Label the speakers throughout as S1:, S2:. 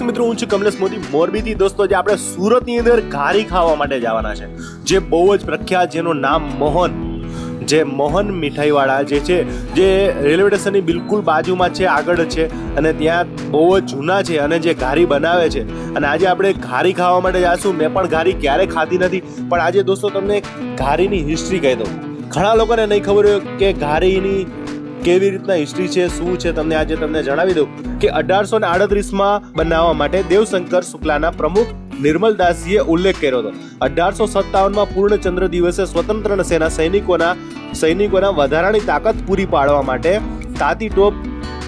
S1: દર્શક મિત્રો, હું છું કમલેશ મોદી. મોરબીથી દોસ્તો જે આપણે સુરતની અંદર ઘારી ખાવા માટે જવાના છે. જે બહુ જ પ્રખ્યાત, જેનું નામ મોહન. જે મોહન મીઠાઈવાળા જે છે, જે રેલવે સ્ટેશનની બિલકુલ બાજુમાં છે, આગળ છે, અને ત્યાં બહુ જ જૂના છે અને જે ઘારી બનાવે છે. અને આજે આપણે ઘારી ખાવા માટે જઈશું મેં પણ ઘારી ક્યારે ખાધી નથી. પણ આજે દોસ્તો, તમને ઘારીની હિસ્ટ્રી કહી દઉં. ઘણા લોકોને નહીં ખબર હોય કે ઘારીની કેવી રીતના હિસ્ટ્રી છે, શું છે, તમને આજે તમને જણાવી દઉં કે અઢારસો ને આડત્રીસમાં બનાવવા માટે દેવશંકર શુક્લાના પ્રમુખ નિર્મલદાસજીએ ઉલ્લેખ કર્યો હતો. અઢારસો સત્તાવનમાં પૂર્ણચંદ્ર દિવસે સ્વતંત્ર સેના સૈનિકોના સૈનિકોના વધારાની તાકાત પૂરી પાડવા માટે તાતી ટોપ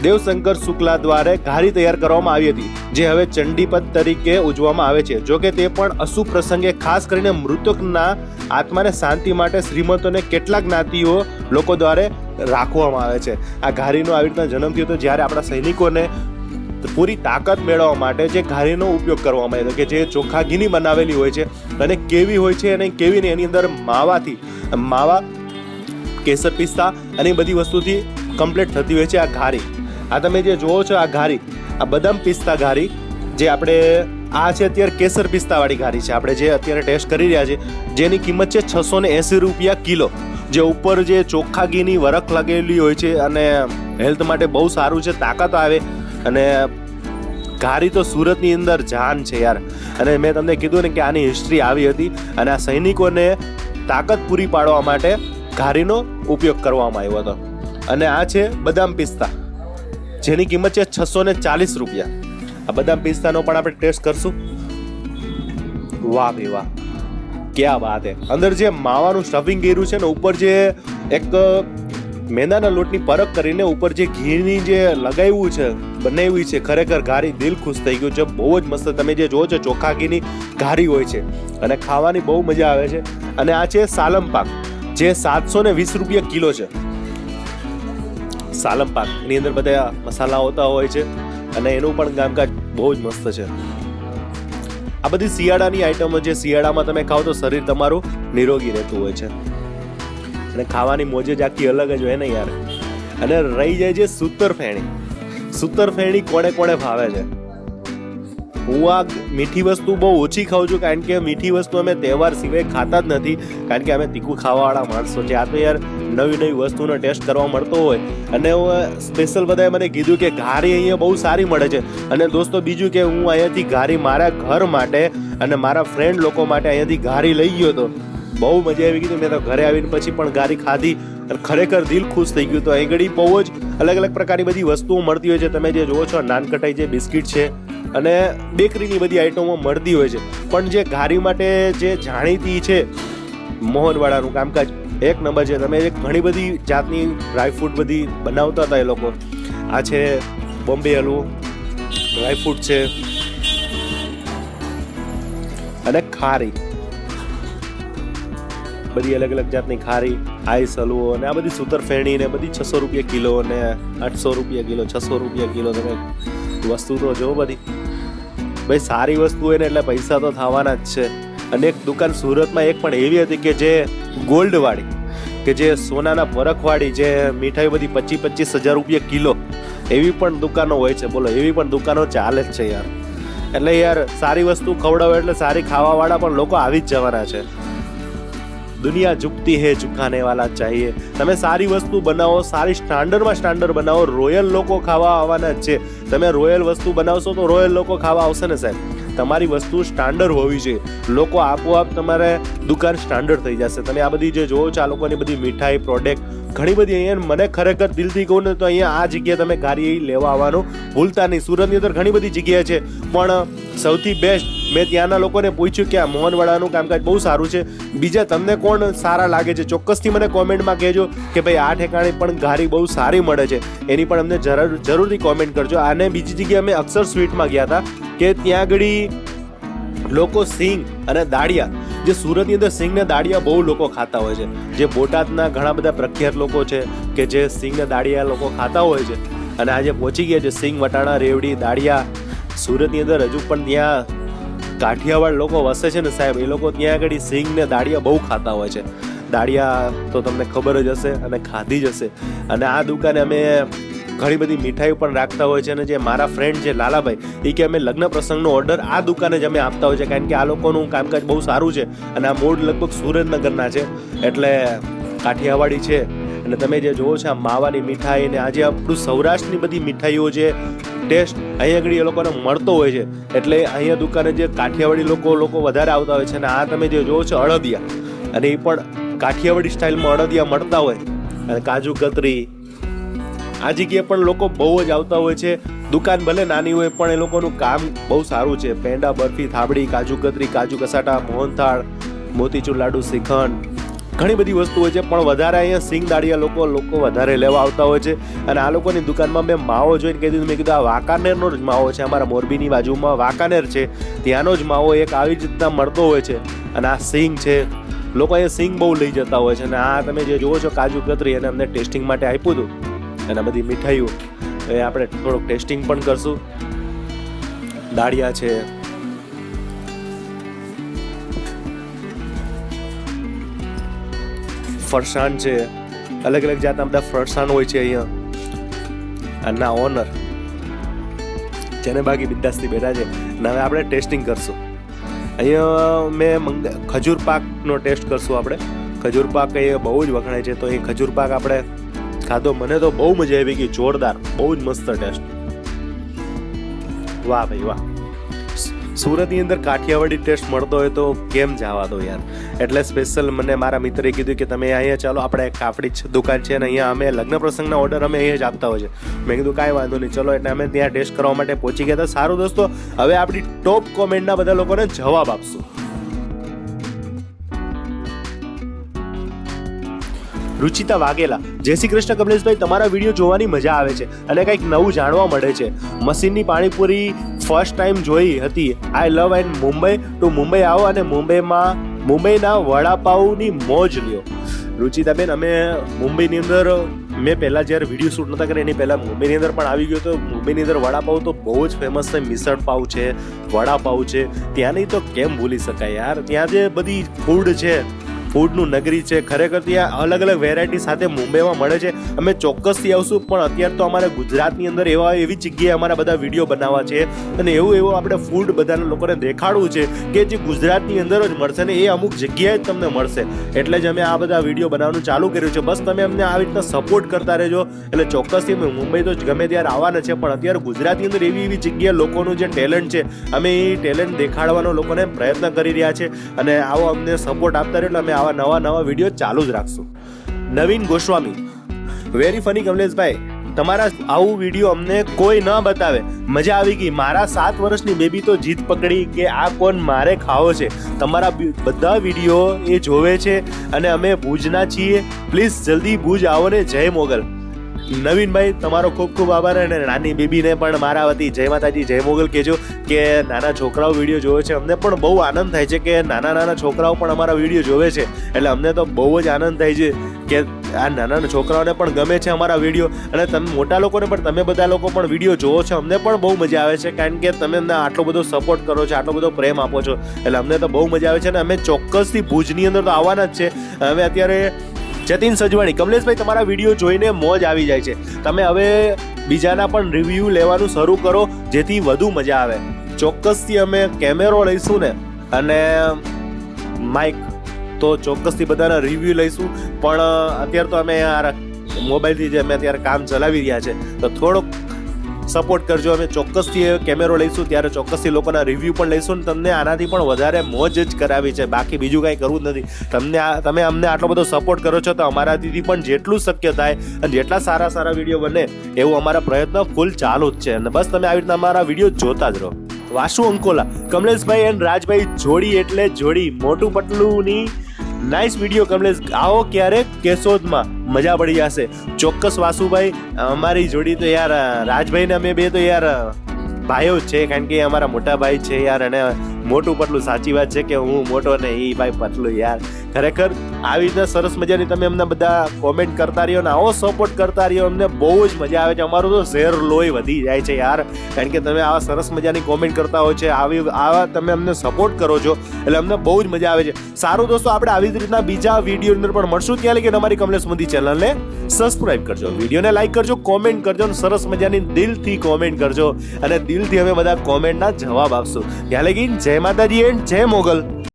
S1: દેવશંકર શુક્લા દ્વારા ઘારી તૈયાર કરવામાં આવી હતી, જે હવે ચંડીપદ તરીકે ઉજવવામાં આવે છે. જોકે તે પણ અશુભ પ્રસંગે ખાસ કરીને મૃતકના આત્માને શાંતિ માટે શ્રીમંતોને કેટલાક જ્ઞાતિઓ લોકો દ્વારા રાખવામાં આવે છે. આ ઘારીનો આવી રીતના જન્મ થયો હતો જ્યારે આપણા સૈનિકોને પૂરી તાકાત મેળવવા માટે જે ઘારીનો ઉપયોગ કરવામાં આવ્યો કે જે ચોખા ઘીની બનાવેલી હોય છે અને કેવી હોય છે અને કેવી એની અંદર માવાથી, માવા, કેસર પિસ્તા અને બધી વસ્તુથી કમ્પ્લીટ થતી હોય છે આ ઘારી. આ તમે જે જુઓ છો આ ઘારી, આ બદામ પિસ્તા ઘારી, જે આપણે આ છે અત્યારે કેસર પિસ્તાવાળી ઘારી છે. આપણે જે અત્યારે ટેસ્ટ કરી રહ્યા છે જેની કિંમત છે છસો ને એંસી રૂપિયા કિલો. જે ઉપર જે ચોખ્ખા ઘીની વરખ લગેલી હોય છે અને હેલ્થ માટે બહુ સારું છે, તાકાત આવે. અને ઘારી તો સુરતની અંદર જાન છે યાર. અને મેં તમને કીધું ને કે આની હિસ્ટ્રી આવી હતી અને આ સૈનિકોને તાકાત પૂરી પાડવા માટે ઘારીનો ઉપયોગ કરવામાં આવ્યો હતો. અને આ છે બદામ પિસ્તા. જેની કિંમત છે છસો ને ચાલીસ રૂપિયા. આ બદામ પિસ્તાનો પણ આપણે ટેસ્ટ કરશું. વાહ ભાઈ વાહ. ક્યાં વાત હે. અંદર જે માવાનું સ્ટફિંગ કર્યું છે ને, ઉપર જે એક મેંદાના લોટની પરખ કરીને ઉપર જે ઘીની જે લગાવ્યું છે, બનાવ્યું છે, ખરેખર ઘારી દિલ ખુશ થઈ ગયું છે. બહુ જ મસ્ત તમે જે જોવો છો ચોખા ઘીની ઘારી હોય છે. અને ખાવાની બહુ મજા આવે છે. અને આ છે સાલમ પાક, જે સાતસો ને વીસ રૂપિયા કિલો છે. સાલમ પાક. એની અંદર બધા મસાલા હોતા હોય છે અને એનું પણ કામકાજ બહુ જ મસ્ત છે. આ બધી શિયાળાની આઈટમો જે શિયાળામાં તમે ખાઓ તો શરીર તમારું નિરોગી રહેતું હોય છે. અને ખાવાની મોજે જ આખી અલગ જ હોય ને યાર. અને રહી જાય છે સૂતર ફેણી. સૂતર ફેણી કોણે કોણે ભાવે છે? હું આ મીઠી વસ્તુ બહુ ઓછી ખાઉં છું, કારણ કે મીઠી વસ્તુ અમે તહેવાર સિવાય ખાતા જ નથી, કારણ કે અમે તીખું ખાવાવાળા માણસો છે આ તો યાર નવી નવી વસ્તુનો ટેસ્ટ કરવા મળતો હોય. અને સ્પેશિયલ બધાએ મને કીધું કે ઘારી અહીંયા બહુ સારી મળે છે. અને દોસ્તો, બીજું કે હું અહીંયાથી ઘારી મારા ઘર માટે અને મારા ફ્રેન્ડ લોકો માટે અહીંયાથી ઘારી લઈ ગયો હતો. બહુ મજા આવી ગઈ મેં તો ઘરે આવીને પછી પણ ઘારી ખાધી અને ખરેખર દિલ ખુશ થઈ ગયું. તો અહીં ઘડી બહુ જ અલગ અલગ પ્રકારની બધી વસ્તુઓ મળતી હોય છે. તમે જે જુઓ છો, નાનકટાઈ જે બિસ્કિટ છે અને બેકરીની બધી આઈટમો મળતી હોય છે. પણ જે ઘારી માટે જે જાણીતી છે, મોહનવાળાનું કામકાજ, એક નંબર છે. તમે ઘણી બધી જાતની ડ્રાયફ્રૂટ બધી બનાવતા હતા એ લોકો. આ છે બોમ્બે હલવો ડ્રાયફ્રૂટ છે. અને ખારી. બધી અલગ અલગ જાતની ખારી, આઈસ હલવો અને આ બધી સૂતર ફેણી ને બધી છસો રૂપિયા કિલો અને આઠસો રૂપિયા કિલો, છસો રૂપિયા કિલો તમે વસ્તુ તો જો બધી ભાઈ, સારી વસ્તુ હોય ને એટલે પૈસા તો થવાના જ છે. અને એક દુકાન સુરતમાં એક પણ એવી હતી કે જે ગોલ્ડવાળી, કે જે સોનાના પરખવાળી, જે મીઠાઈ બધી પચીસ પચીસ હજાર રૂપિયા કિલો, એવી પણ દુકાનો હોય છે. બોલો, એવી પણ દુકાનો ચાલે જ છે યાર. એટલે યાર, સારી વસ્તુ ખવડાવે એટલે સારી ખાવાવાળા પણ લોકો આવી જ જવાના છે. દુનિયા ઝુકતી હે, ઝુકાને વાલા ચાહીએ. તમે સારી વસ્તુ બનાવો, સારી સ્ટાન્ડર્ડમાં સ્ટાન્ડર્ડ બનાવો, રોયલ લોકો ખાવા આવવાના જ છે. તમે રોયલ વસ્તુ બનાવશો તો રોયલ લોકો ખાવા આવશે ને સાહેબ? તમારી વસ્તુ સ્ટાન્ડર્ડ હોવી જોઈએ. લોકો આપોઆપ તમારે દુકાન સ્ટાન્ડર્ડ થઈ જશે. તમે આ બધી જે જોવો છો, આ લોકોની બધી મીઠાઈ, પ્રોડક્ટ ઘણી બધી અહીંયા મને ખરેખર દિલથી કહું ને તો અહીંયા આ જગ્યાએ તમે ગાડી લેવા આવવાનું ભૂલતા નહીં. સુરતની અંદર ઘણી બધી જગ્યા છે. પણ સૌથી બેસ્ટ મેં ત્યાંના લોકોને પૂછ્યું કે આ મોહનવાડાનું કામકાજ બહુ સારું છે. બીજા તમને કોણ સારા લાગે છે? ચોક્કસથી મને કોમેન્ટમાં કહેજો કે ભાઈ, આ ઠેકાણે પણ ઘારી બહુ સારી મળે છે. એની પણ અમને જરૂર, જરૂરથી કોમેન્ટ કરજો. અને બીજી જગ્યાએ અમે અક્ષર સ્વીટમાં ગયા હતા કે ત્યાં આગળ લોકો સિંગ અને દાળિયા જે સુરતની અંદર સિંગના દાડિયા બહુ લોકો ખાતા હોય છે. જે બોટાદના ઘણા બધા પ્રખ્યાત લોકો છે કે જે સિંગના દાળિયા લોકો ખાતા હોય છે. અને આજે પહોંચી ગયા છે સિંગ, વટાણા, રેવડી, દાળિયા. સુરતની અંદર હજુ પણ ત્યાં કાઠિયાવાડ લોકો વસે છે ને સાહેબ, એ લોકો ત્યાં આગળ સિંગ ને દાળિયા બહુ ખાતા હોય છે. દાળિયા તો તમને ખબર જ હશે અને ખાધી જ હશે. અને આ દુકાને અમે ઘણી બધી મીઠાઈઓ પણ રાખતા હોય છે અને જે મારા ફ્રેન્ડ છે લાલાભાઈ, એ કે અમે લગ્ન પ્રસંગનો ઓર્ડર આ દુકાને જ અમે આપતા હોય છે કારણ કે આ લોકોનું કામકાજ બહુ સારું છે અને આ મૂળ લગભગ સુરેન્દ્રનગરના છે. એટલે કાઠિયાવાડી છે. અને તમે જે જુઓ છો આ માવાની મીઠાઈ ને આજે આપણું સૌરાષ્ટ્રની બધી મીઠાઈઓ જે ટેસ્ટ અહીંયા આગળ એ લોકોને મળતો હોય છે. એટલે અહીંયા દુકાને જે કાઠિયાવાડી લોકો લોકો વધારે આવતા હોય છે અને આ તમે જે જોવો છો અડદિયા અને એ પણ કાઠિયાવાડી સ્ટાઇલમાં અડદિયા મળતા હોય. અને કાજુ, કતરી આ જગ્યાએ પણ લોકો બહુ જ આવતા હોય છે. દુકાન ભલે નાની હોય પણ એ લોકોનું કામ બહુ સારું છે. પેંડા, બરફી, થાબડી, કાજુ કતરી, કાજુ કસાટા, મોહનથાળ, મોતીચૂર લાડુ, શ્રીખંડ, ઘણી બધી વસ્તુ હોય છે. પણ વધારે અહીંયા સિંગ દાડિયા લોકો લોકો વધારે લેવા આવતા હોય છે. અને આ લોકોની દુકાનમાં મેં માવો જોઈને કહી દીધું. મેં કીધું, આ વાંકાનેરનો જ માવો છે. અમારા મોરબીની બાજુમાં વાંકાનેર છે. ત્યાંનો જ માવો એક આવી જ રીતના મળતો હોય છે. અને આ સિંગ છે. લોકો અહીંયા સિંગ બહુ લઈ જતા હોય છે. અને આ તમે જે જુઓ છો કાજુ કતરી અને અમને ટેસ્ટિંગ માટે આપ્યું હતું. અને આ બધી મીઠાઈઓ. એ આપણે થોડુંક ટેસ્ટિંગ પણ કરશું. દાળિયા છે. ફરસાણ છે. અલગ અલગ જાતના બધા ફરસાણ હોય છે અહીંયા. આના ના ઓનર. જેને બાકી બિંદાસથી બેઠા છે. અને હવે આપણે ટેસ્ટિંગ કરશું. અહીંયા મેં ખજૂર પાકનો ટેસ્ટ કરશું આપણે. ખજૂર પાક એ બહુ જ વખણાય છે, તો એ ખજૂર પાક આપણે ખાધો. મને તો બહુ મજા આવી ગઈ, જોરદાર. બહુ જ મસ્ત ટેસ્ટ. વાહ ભાઈ, વાહ. સુરતની અંદર કાઠિયાવાડી ટેસ્ટ મળતો હોય તો કેમ જવા દો યાર? એટલે સ્પેશિયલ મને મારા મિત્રે કીધું કે તમે અહીંયા ચાલો, આપણે કાપડી દુકાન છે અને અહીંયા અમે લગ્ન પ્રસંગના ઓર્ડર અમે અહીંયા જ આપતા હોય છે. મેં કીધું, કાંઈ વાંધો નહીં, ચલો, એટલે અમે ત્યાં ટેસ્ટ કરવા માટે પહોંચી ગયા હતા. સારું દોસ્તો, હવે આપણી ટોપ કોમેન્ટના બધા લોકોને જવાબ આપશું. રુચિતા વાઘેલા. જય શ્રી કૃષ્ણ કમલેશભાઈ, તમારા વીડિયો જોવાની મજા આવે છે અને કંઈક નવું જાણવા મળે છે. મશીનની પાણીપુરી ફર્સ્ટ ટાઈમ જોઈ હતી. I love and Mumbai. To Mumbai આવો અને મુંબઈમાં, મુંબઈના વડાપાઉની મોજ લ્યો. રુચિતાબેન, અમે મુંબઈની અંદર, મેં પહેલાં જ્યારે વીડિયો શૂટ નહોતા કર્યા, એની પહેલાં મુંબઈની અંદર પણ આવી ગયો તો મુંબઈની અંદર વડાપાઉં તો બહુ જ ફેમસ છે, મિસળ પાઉં છે, વડાપાઉં છે. ત્યાંની તો કેમ ભૂલી શકાય યાર? ત્યાં જે બધી ફૂડ છે ફૂડનું નગરી છે. ખરેખર ત્યાં અલગ અલગ વેરાયટી સાથે મુંબઈમાં મળે છે. અમે ચોક્કસથી આવશું, પણ અત્યારે તો અમારે ગુજરાતની અંદર એવા એવી જગ્યાએ અમારા બધા વીડિયો બનાવવા છે. અને એવું એવું આપણે ફૂડ બધાને લોકોને દેખાડવું છે કે જે ગુજરાતની અંદર જ મળશે ને એ અમુક જગ્યાએ જ તમને મળશે. એટલે જ અમે આ બધા વીડિયો બનાવવાનું ચાલુ કર્યું છે. બસ તમે અમને આવી રીતના સપોર્ટ કરતા રહેજો. એટલે ચોક્કસથી અમે મુંબઈ તો ગમે ત્યારે આવવાના છે, પણ અત્યારે ગુજરાતની અંદર એવી એવી જગ્યાએ લોકોનું જે ટેલેન્ટ છે, અમે એ ટેલેન્ટ દેખાડવાનો લોકોને પ્રયત્ન કરી રહ્યા છે. અને આવો અમને સપોર્ટ આપતા રહ્યો એટલે અમે આવા નવા નવા વીડિયો ચાલુ જ રાખશું. નવીન ગોસ્વામી વેરી ફની કમલેશભાઈ, તમારા આવું વીડિયો અમને કોઈ ન બતાવે. મજા આવી ગઈ. મારા સાત વર્ષની બેબી તો જીત પકડી કે આ કોણ મારે ખાવો છે. તમારા બધા વીડિયો એ જોવે છે અને અમે ભુજના છીએ. પ્લીઝ જલ્દી ભુજ આવો ને જય મોગલ. નવીનભાઈ, તમારો ખૂબ ખૂબ આભાર અને નાની બેબીને પણ મારા વતી જય માતાજી, જય મોગલ. કહેજો કે નાના છોકરાઓ વીડિયો જોવે છે. અમને પણ બહુ આનંદ થાય છે કે નાના નાના છોકરાઓ પણ અમારા વીડિયો જોવે છે. એટલે અમને તો બહુ જ આનંદ થાય છે કે આ નાના છોકરાઓને પણ ગમે છે અમારા વીડિયો. અને તમે મોટા લોકોને પણ, તમે બધા લોકો પણ વીડિયો જોવો છો. અમને પણ બહુ મજા આવે છે. કારણ કે તમે અમને આટલો બધો સપોર્ટ કરો છો, આટલો બધો પ્રેમ આપો છો. એટલે અમને તો બહુ મજા આવે છે. અને અમે ચોક્કસથી ભુજની અંદર તો આવવાના જ છે. અમે અત્યારે જતીન સજવાણી, કમલેશભાઈ, તમારા વીડિયો જોઈને મોજ આવી જાય છે. તમે હવે બીજાના પણ રિવ્યૂ લેવાનું શરૂ કરો, જેથી વધુ મજા આવે. ચોક્કસથી અમે કેમેરો લઈશું ને, અને માઇક તો ચોક્કસથી બધાના રિવ્યૂ લઈશું. પણ અત્યારે તો અમે આ મોબાઈલથી જે અમે અત્યારે કામ ચલાવી રહ્યા છે. તો થોડોક સપોર્ટ કરજો. અમે ચોક્કસથી કેમેરો લઈશું, ત્યારે ચોક્કસથી લોકોના રિવ્યૂ પણ લઈશું અને તમને આનાથી પણ વધારે મોજ જ કરાવી છે. બાકી બીજું કાંઈ કરવું જ નથી. તમને આ, તમે અમને આટલો બધો સપોર્ટ કરો છો તો અમારાથી પણ જેટલું શક્ય થાય અને જેટલા સારા સારા વીડિયો બને, એવું અમારા પ્રયત્ન ફૂલ ચાલુ જ છે. અને બસ તમે આવી રીતના અમારા વીડિયો જોતા જ રહો. વાસુ અંકોલા, કમલેશભાઈ એન્ડ રાજભાઈ જોડી એટલે જોડી. મોટું પટલુંની નાઇસ વીડિયો કમલેશ. આવો ક્યારેક કેશોદમાં. મજા પડી જશે. ચોક્કસ વાસુભાઈ, અમારી જોડી તો યાર રાજભાઈ ને અમે બે તો યાર, ભાઈઓ જ છે. કારણ કે અમારા મોટા ભાઈ છે યાર, અને મોટું પટલું સાચી વાત છે કે હું મોટો ને એ ભાઈ પતલું યાર. ખરેખર આવી રીતના સરસ મજાની તમે અમને બધા કોમેન્ટ કરતા રહ્યો ને આવો સપોર્ટ કરતા રહ્યો, અમને બહુ જ મજા આવે છે. અમારું તો ઝેર લોહી વધી જાય છે યાર. કારણ કે તમે આવા સરસ મજાની કોમેન્ટ કરતા હોય છે, આવી આવા તમે અમને સપોર્ટ કરો છો, એટલે અમને બહુ જ મજા આવે છે. સારું દોસ્તો, આપણે આવી જ રીતના બીજા વીડિયો અંદર પણ મળશું. ત્યાં લગી અમારી કમલેશ મોદી ચેનલને સબસ્ક્રાઇબ કરજો. વિડીયોને લાઈક કરજો કોમેન્ટ કરજો અને સરસ મજાની દિલથી કોમેન્ટ કરજો. અને દિલથી અમે બધા કોમેન્ટના જવાબ આપશું. ત્યાં લગી જય માતાજી એન્ડ જય મોગલ.